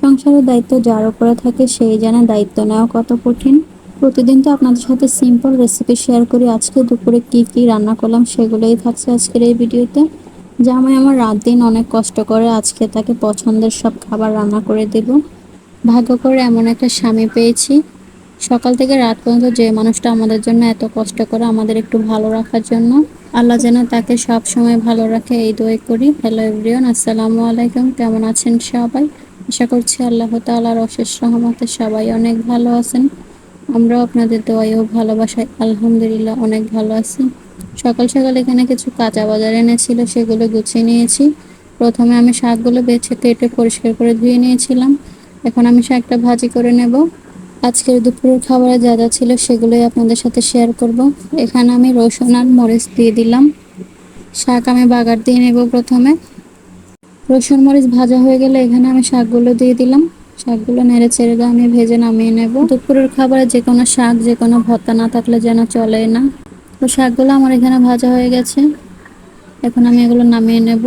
সংসারের দায়িত্ব যার উপরে থাকে সেই জানে দায়িত্ব নেওয়া কত কঠিন। প্রতিদিন তো আপনাদের সাথে সিম্পল রেসিপি শেয়ার করি। আজকে দুপুরে কি কি রান্না করলাম সেগুলোই থাকছে আজকের এই ভিডিওতে। জামাই আমার রাত দিন অনেক কষ্ট করে আজকে তাকে পছন্দের সব খাবার রান্না করে দেব। ভাগ্য করে এমন একটা স্বামী পেয়েছি। সকাল থেকে রাত পর্যন্ত যে মানুষটা আমাদের জন্য এত কষ্ট করে আমাদের একটু ভালো রাখার জন্য, আল্লাহ যেন তাকে সব সময় ভালো রাখে, এই দোয়াই করি। হ্যালো এভরিওয়ান আসসালামু আলাইকুম। কেমন আছেন সবাই? আশা করছি আল্লাহ তাআলার অশেষ রহমতে সবাই অনেক ভালো আছেন। আমরাও আপনাদের দোয়াই ও ভালোবাসায় আলহামদুলিল্লাহ অনেক ভালো আছি। সকাল সকাল এখানে কিছু কাঁচা বাজার এনেছিল, সেগুলো গুছিয়ে নিয়েছি। প্রথমে আমি শাকগুলো বেছে কেটে পরিষ্কার করে ধুয়ে নিয়েছিলাম। এখন আমি শাকটা ভাজি করে নেব। আজকের দুপুরের খাবারে যা যা ছিল সেগুলোই আপনাদের সাথে শেয়ার করব। এখানে আমি রসুন আর মরিচ দিয়ে দিলাম। শাক আমি বাগার দিয়ে নেব প্রথমে। রসুন মরিচ ভাজা হয়ে গেলে এখানে আমি শাকগুলো দিয়ে দিলাম। শাকগুলো নেড়ে ছেড়ে দিয়ে আমি ভেজে নামিয়ে নেব। দুপুরের খাবারে যে কোনো শাক, যে কোনো ভর্তা না থাকলে যেন চলে না। তো শাকগুলো আমার এখানে ভাজা হয়ে গেছে। এখন আমি এগুলো নামিয়ে নেব।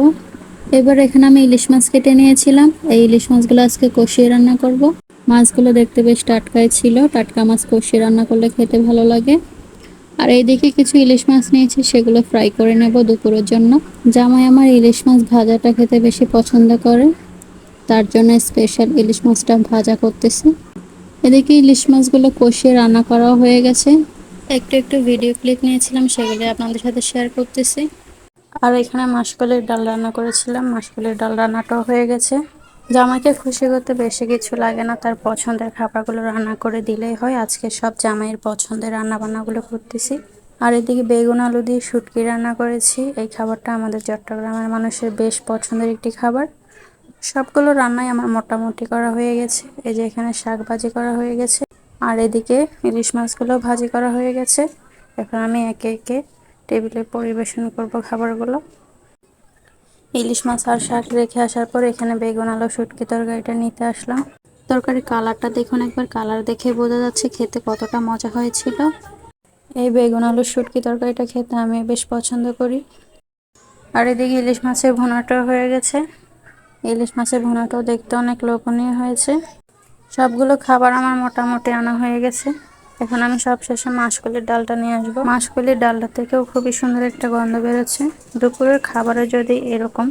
এবার এখানে আমি ইলিশ মাছ কেটে নিয়েছিলাম। এই ইলিশ মাছগুলো আজকে কষিয়ে রান্না করব। মাছগুলো দেখতে বেশ টাটকাই ছিল। টাটকা মাছ কষিয়ে রান্না করলে খেতে ভালো লাগে। আর এইদিকে কিছু ইলিশ মাছ নিয়েছি, সেগুলো ফ্রাই করে নেব দুপুরের জন্য। জামাই আমার ইলিশ মাছ ভাজাটা খেতে বেশি পছন্দ করে, তার জন্য স্পেশাল ইলিশ মাছটা ভাজা করতেছি। এদিকে ইলিশ মাছগুলো কষিয়ে রান্না করা হয়ে গেছে। একটু একটু ভিডিও ক্লিপ নিয়েছিলাম, সেগুলো আপনাদের সাথে শেয়ার করতেছি। আর এখানে মাসকলের ডাল রান্না করেছিলাম, মাসকলের ডাল রান্নাটাও হয়ে গেছে। জামাইকে খুশি করতে বেশি কিছু লাগে না, তার পছন্দের খাবারগুলো রান্না করে দিলেই হয়। আজকে সব জামাইয়ের পছন্দের রান্না বান্নাগুলো করতেছি। আর এদিকে বেগুন আলু দিয়ে শুটকি রান্না করেছি। এই খাবারটা আমাদের চট্টগ্রামের মানুষের বেশ পছন্দের একটি খাবার। সবগুলো রান্নাই আমার মোটামুটি করা হয়ে গেছে। এই যে এখানে শাক ভাজি করা হয়ে গেছে। আর এদিকে ইলিশ মাছগুলো ভাজি করা হয়ে গেছে। এখন আমি একে একে টেবিলে পরিবেশন করব খাবারগুলো। ইলিশ মাছ আর শাক রেখে আসার পর এখানে বেগুন, আলু, শুটকি তরকারিটা নিতে আসলাম। তরকারির কালারটা দেখুন একবার, কালার দেখে বোঝা যাচ্ছে খেতে কতটা মজা হয়েছিল। এই বেগুন, আলু, শুটকি তরকারিটা খেতে আমি বেশ পছন্দ করি। আর এদিকে ইলিশ মাছের ভুনাটাও হয়ে গেছে। ইলিশ মাছের ভুনাটাও দেখতে অনেক লোভনীয় হয়েছে। সবগুলো খাবার আমার মোটামুটি আনা হয়ে গেছে। এখন আমি সব শেষে মাসকলির ডালটা নিয়ে আসব। মাসকলির ডালটা থেকেও খুবই সুন্দর একটা গন্ধ বেরোচ্ছে। দুপুরের খাবারে যদি এরকম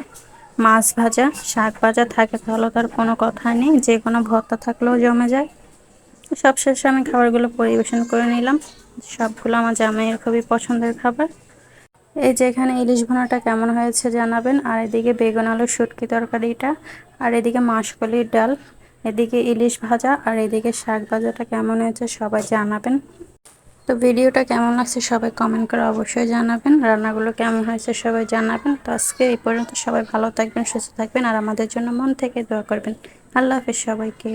মাছ ভাজা, শাক ভাজা থাকে, তাহলে তার কোনো কথা নেই। যে কোনো ভর্তা থাকলেও জমে যায়। সব শেষে আমি খাবারগুলো পরিবেশন করে নিলাম। সবগুলো আমার জামাইয়ের খুবই পছন্দের খাবার। এই যে এখানে ইলিশ ভুনাটা কেমন হয়েছে জানাবেন। আর এদিকে বেগুন আলুর শুটকি তরকারিটা। আর এদিকে মাসকলির ডাল। এদিকে ইলিশ ভাজা আর এদিকে শাক ভাজাটা কেমন হয়েছে সবাই জানাবেন। তো ভিডিওটা কেমন লাগছে সবাই কমেন্ট করে অবশ্যই জানাবেন। রান্নাগুলো কেমন হয়েছে সবাই জানাবেন। তো আজকে এই পর্যন্ত সবাই ভালো থাকবেন, সুস্থ থাকবেন আর আমাদের জন্য মন থেকে দোয়া করবেন। আল্লাহ হাফিজ সবাইকে।